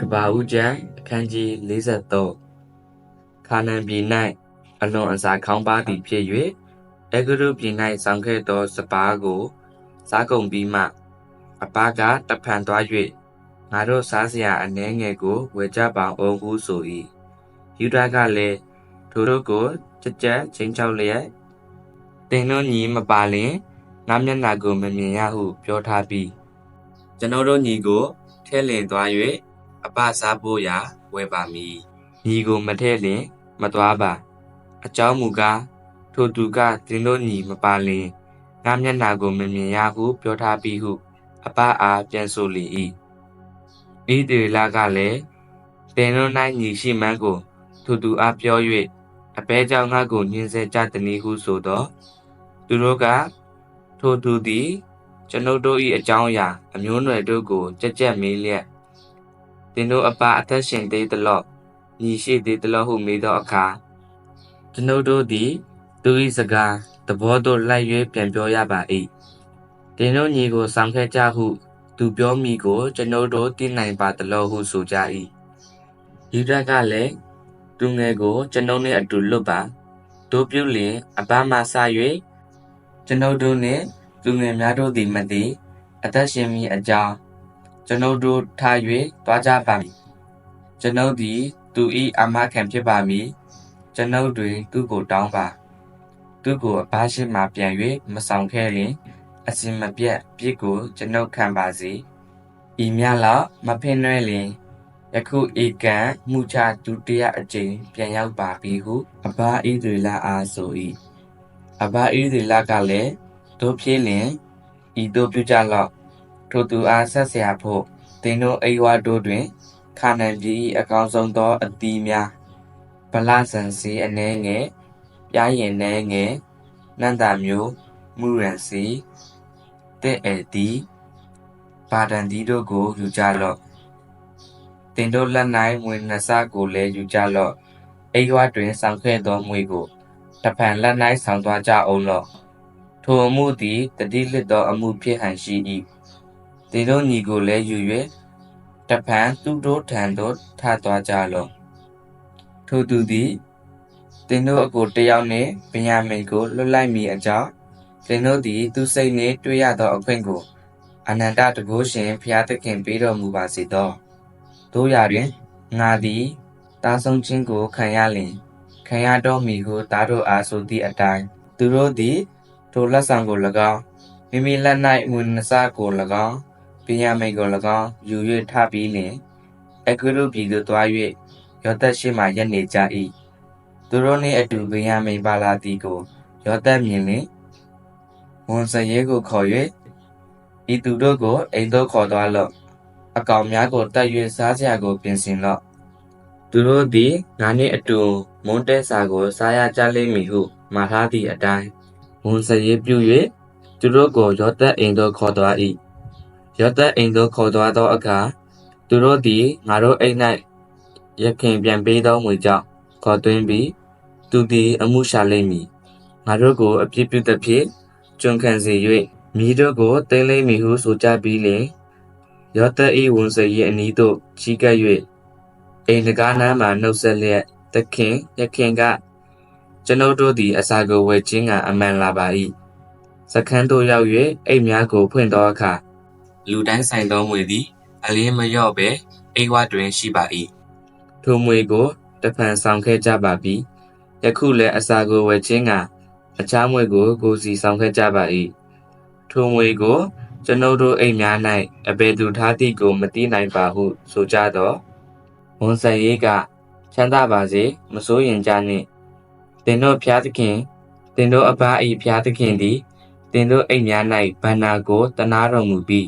ကဘာဦးကျမ်းအခန်းကြီး53ခါနန်ပြည်၌အလွန်အစာခေါင်းပါသည်ဖြစ်၍အဂရုပြည်၌ဆောင်ခဲ့သောစပါးကိုစားကုန်ပြီးမှအပါကတဖန်သွား၍ငါတို့စားစရာအနှဲငယ်ကိုဝယ်ကြပါအောင်ဟုဆို၏ယူဒကလည်းထိုတို့ကိုကြက်ကြက်ချင်းချောက်လျက်တင်တို့ညီမပါလင်ငါမျက်နာကိုမမြင်ရဟု ပြောထားပြီးကျွန်တော်တို့ညီကိုထဲလင်သွား၍ အပစားဖို့ရာဝယ်ပါမည်ညီကိုမထဲလင် မသွားပါအကြောင်းမူကားထိုသူကတင်တို့ညီမပါလင်ငါမျက်နှာကိုမမြင်ရဟုပြောထားပြီးဟုအပအားပြန်ဆိုလေ၏ဤတေလာကလည်းတင်တို့၌ညီရှိမှန်းကိုထိုသူအားပြော၍အပဲကြောင့်ငါကိုညှင်းဆဲကြသည်ဟုဆိုတော့သူတို့ကထိုသူသည်ကျွန်ုပ်တို့၏အကြောင်းအရာအမျိုးနွယ်တို့ကိုကြက်ကြက်မေးလျက် တင်တို့အပအသက်ရှင်သေးသလော့ညီရှိသေးသလော့ဟုမေးသောအခါကျွန်ုပ်တို့သည် သူ၏စကားသဘောသို့လိုက်၍ပြန်ပြောရပါ၏တင်တို့ညီကိုဆောင်ခဲ့ကြဟု သူပြောမိကိုကျွန်ုပ်တို့သိနိုင်ပါသလောဟုဆိုကြ၏ယူဒကလည်းသူငယ်ကိုကျွန်ုပ်နှင့်အတူလွတ်ပါတို့ပြုလျင်အပမဆ၍ကျွန်ုပ်တို့နှင့်သူငယ်များတို့သည်မသိအသက်ရှင်မည်အကြောင်း ကျွန်ုပ်တို့ထား၍တွားကြပါမည်ကျွန်ုပ်သည် သူ၏အာမခံဖြစ်ပါမည်ကျွန်ုပ်တွင် သူကိုတောင်းပါသူကိုအပားရှိမှပြန်၍မဆောင်ခဲ့လျင်အစင်မပြတ်ပြစ်ကိုကျွန်ုပ်ခံပါစေဤမြလောက်မဖင်နွဲလျင်ယခုဧကံမှုချဒုတိယအကြိမ်ပြန်ရောက်ပါပြီဟုအဘဣဒရီလာအားဆို၏အဘဣဒရီလာကလည်းတို့ဖြစ်လျင်ဤတို့ပြုကြလော့ ထိုသူအားဆက်ဆရာဖို့သင်တို့အိဝါတို့တွင်ခါနန်ပြည်အကောင်းဆုံးသောအသီးများဗလဇန်စီအနှဲငယ်ပြားရင်နှဲငယ်နန္တာမျိုးမူရန်စီတဲ့ဧတီပါဒန်ဒီတို့ကိုယူကြလော့တင်တို့လက်၌ငွေနှစကိုလည်းယူကြလော့အိဝါတွင်ဆောင်ခဲ့သောငွေကိုတဖန်လက်၌ဆောင်သွားကြအောင်လော့ထိုအမှုသည်တတိလစ်သောအမှုဖြစ်ဟန်ရှိ၏ တင်တို့ညီကိုလည်းယူ၍တဖန်သူတို့ထံသို့ထသွားကြလော့ထိုသူသည်တင်တို့အကိုတယောက်နှင့်ဗညာမိန်ကိုလွတ်လိုက်မိအကြောင်းတင်တို့သည်သူစိတ်နှင့်တွေ့ရသောအခွင့်ကိုအနန္တတကုရှင်ဖျားသခင်ပေးတော်မူပါစေသောတို့ရာတွင်ငါသည်တာဆုံးခြင်းကိုခံရလျင်ခံရတော်မူဟုသားတို့အားဆိုသည့်အတိုင်းသူတို့သည်ထိုလက်ဆောင်ကို၎င်းမိမိလက်၌ငွေနှစကို၎င်း ပညာမိတ်ကို၎င်းယူ၍ထပြီးလျင်အကရုပြည်သို့သွား၍ယောသက်ရှိမှရက်နေကြ၏သူတို့နှင့်အတူပညာမိတ်ပါလာသည်ကိုယောသက်မြင်လျင်ဝန်စရဲကိုခေါ်၍ဤသူတို့ကိုအိမ်သို့ခေါ်သွားလော့အကောင်များကိုတတ်၍စားစရာကိုပြင်ဆင်လော့သူတို့သည်ငါနှင့်အတူမွန်းတဲစာကိုစားရကြလိမ့်မည်ဟုမှာထားသည့်အတိုင်းဝန်စရဲပြု၍သူတို့ကိုယောသက်အိမ်သို့ခေါ်သွား၏ ယောသက်အိမ်သို့ခေါ်သွားသောအခါသူတို့သည်ငါတို့အိမ်၌ရခင်ပြန်ပေးသောငွေကြောင့်ခေါ်သွင်းပြီးသူသည်အမှုရှာလိမ့်မည်ငါတို့ကိုအပြစ်ပြုသဖြင့်ကျွန်ခံစေ၍မိတို့ကိုသိမ့်လိမ့်မည်ဟုဆိုကြပြီးလျှင်ယောသက်၏ဝန်စ၏အနီးသို့ချီးကပ်၍အိမ်တကားနားမှနှုတ်ဆက်လျက်သခင်ယခင်ကကျွန်ုပ်တို့သည်အစာကိုဝယ်ခြင်းကအမှန်လာပါ၏စခန်းသို့ရောက်၍အိမ်များကိုဖွင့်သောအခါ လူတိုင်းဆိုင်သောငွေသည် အလင်းမလျော့ဘဲအိမ်ဝတွင်ရှိပါ၏ထိုငွေကိုတဖန်ဆောင်ခဲ့ကြပါပြီယခုလည်းအစာကိုဝယ်ခြင်းကအခြားငွေကိုကိုစီဆောင်ခဲ့ကြပါ၏ထိုငွေကိုကျွန်ုပ်တို့အိမ်များ၌အဘယ်သူထားသည်ကိုမသိနိုင်ပါဟု ဆိုကြသောဝန်ဆယ်ရေးကချမ်းသာပါစေမစိုးရင်ကြနှင့်တင်တို့ဖျားသခင်တင်တို့အဘ၏ဖျားသခင်သည်တင်တို့အိမ်များ၌ဗန္နာကိုတနာတော်မူပြီး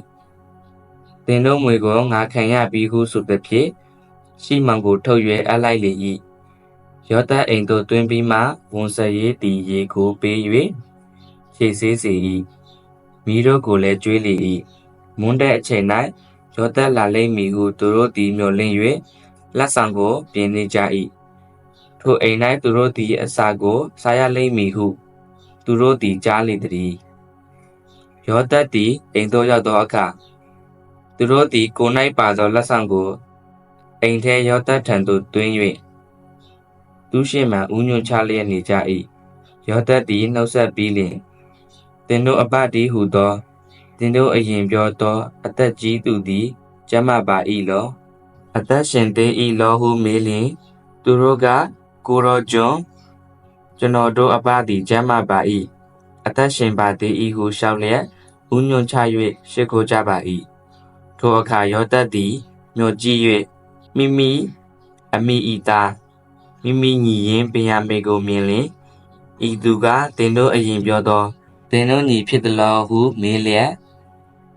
တင်တို့ငွေကိုငါခံရပြီးဟုဆိုသည်ဖြင့်ရှိမှန်ကိုထုတ်၍အလိုက်လေ၏ယောသအိမ်သို့တွင်ပြီးမှဝန်ဆယ်ရေးသည်ရေကိုပေး၍ခြေဆေးစေ၏မိတို့ကိုလည်းကြွေးလေ၏မွန်းတဲ့အချိန်၌ယောသက်လာလိမ့်မည်ဟုသူတို့သည်မျှော်လင့်၍လက်ဆောင်ကိုပြင်နေကြ၏ထိုအိမ်၌သူတို့သည်အစာကိုစားရလိမ့်မည်ဟု သူတို့သည်ကြားလေသည်ယောသက်သည်အိမ်သို့ရောက်သောအခါ သူတို့သည်ကိုယ်၌ပါသောလက်ဆောင်ကိုအိမ်ထဲယောသတ်ထံသို့တွင်း၍သူရှိမှဥညွှန်ချလျက်နေကြ၏ယောသတ်သည်နှုတ်ဆက်ပြီးလျှင်သင်တို့အပတိဟုသောသင်တို့အရင်ပြောသော အသက်ကြီးသူသည်ကျမ်းမာပါ၏လောအသက်ရှင်သေး၏လောဟုမေးလျင် သူတို့ကကိုရောကျွန်ကျွန်တော်တို့အပသည်ကျမ်းမာပါ၏အသက်ရှင်ပါသေး၏ဟုလျှောက်လျက်ဥညွှန်ချ၍ရှ िख ိုးကြပါ၏ ထိုအခါယောသတ်သည်မျှော်ကြည့်၍မိမိအမိဤသားမိမိညီရင်းပညာမေကိုမြင်လျင်ဤသူကသင်တို့အရင်ပြောသောသင်တို့ညီဖြစ်သလောဟုမေးလျက်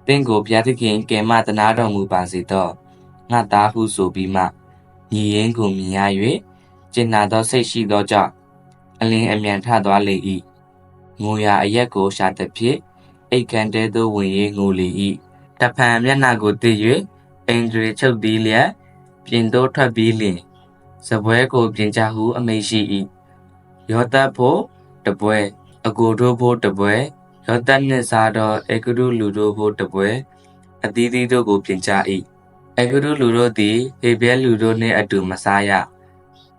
သင်ကိုဘုရားသခင်ကယ်မတနာတော်မူပါစေသောငါသားဟုဆိုပြီးမှညီရင်းကိုမြင်ရ၍ကျင်နာသောစိတ်ရှိသောကြောင့်အလင်းအမြန်ထသွားလေ၏ငိုရာအရက်ကိုရှာသဖြင့်အိတ်ကန်တဲသို့ဝင်၍ငိုလေ၏ တဖန်မျက်နှာကိုတည်၍အင်္ဂရီချုပ်သည်လျက်ပြင်သို့ထွက်ပြီးလျင်စပွဲကိုပြင်ကြဟုအမိန့်ရှိ၏ယောသတ်ဖို့တပွဲအကိုတို့ဖို့တပွဲယောသတ်နှင့်စားသောအေဂရုလူတို့ဖို့တပွဲအသီးသီးတို့ကိုပြင်ကြ၏အေဂရုလူတို့သည်ဟေဘဲလူတို့နှင့်အတူမစားရ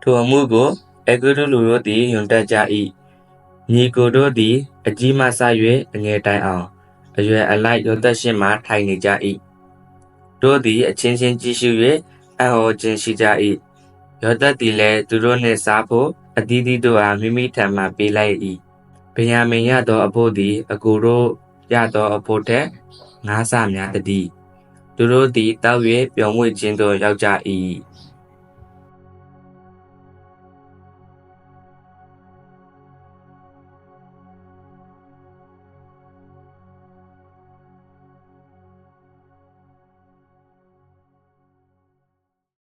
ထိုအမှုကိုအေဂရုလူတို့သည်ယွန်တက်ကြ၏ညီကိုတို့သည်အကြီးမှစ၍အငယ်တိုင်အောင် အရွယ်အလိုက်ယောသတ်ရှင်းမှထိုင်နေကြ၏တို့သည်အချင်းချင်းကြည့်ရှု၍အဟောခြင်းရှိကြ၏ယောသတ်သည်လည်းသူတို့နှင့်စားဖို့အသီးသီးတို့အားမိမိထံမှပေးလိုက်၏ဗင်ယာမိန်ရသောအဖို့သည်အကိုတို့ရသောအဖို့ထက်ငါးဆများတည်းသူတို့သည်တောက်၍ပျော်မွေ့ခြင်းသို့ရောက်ကြ၏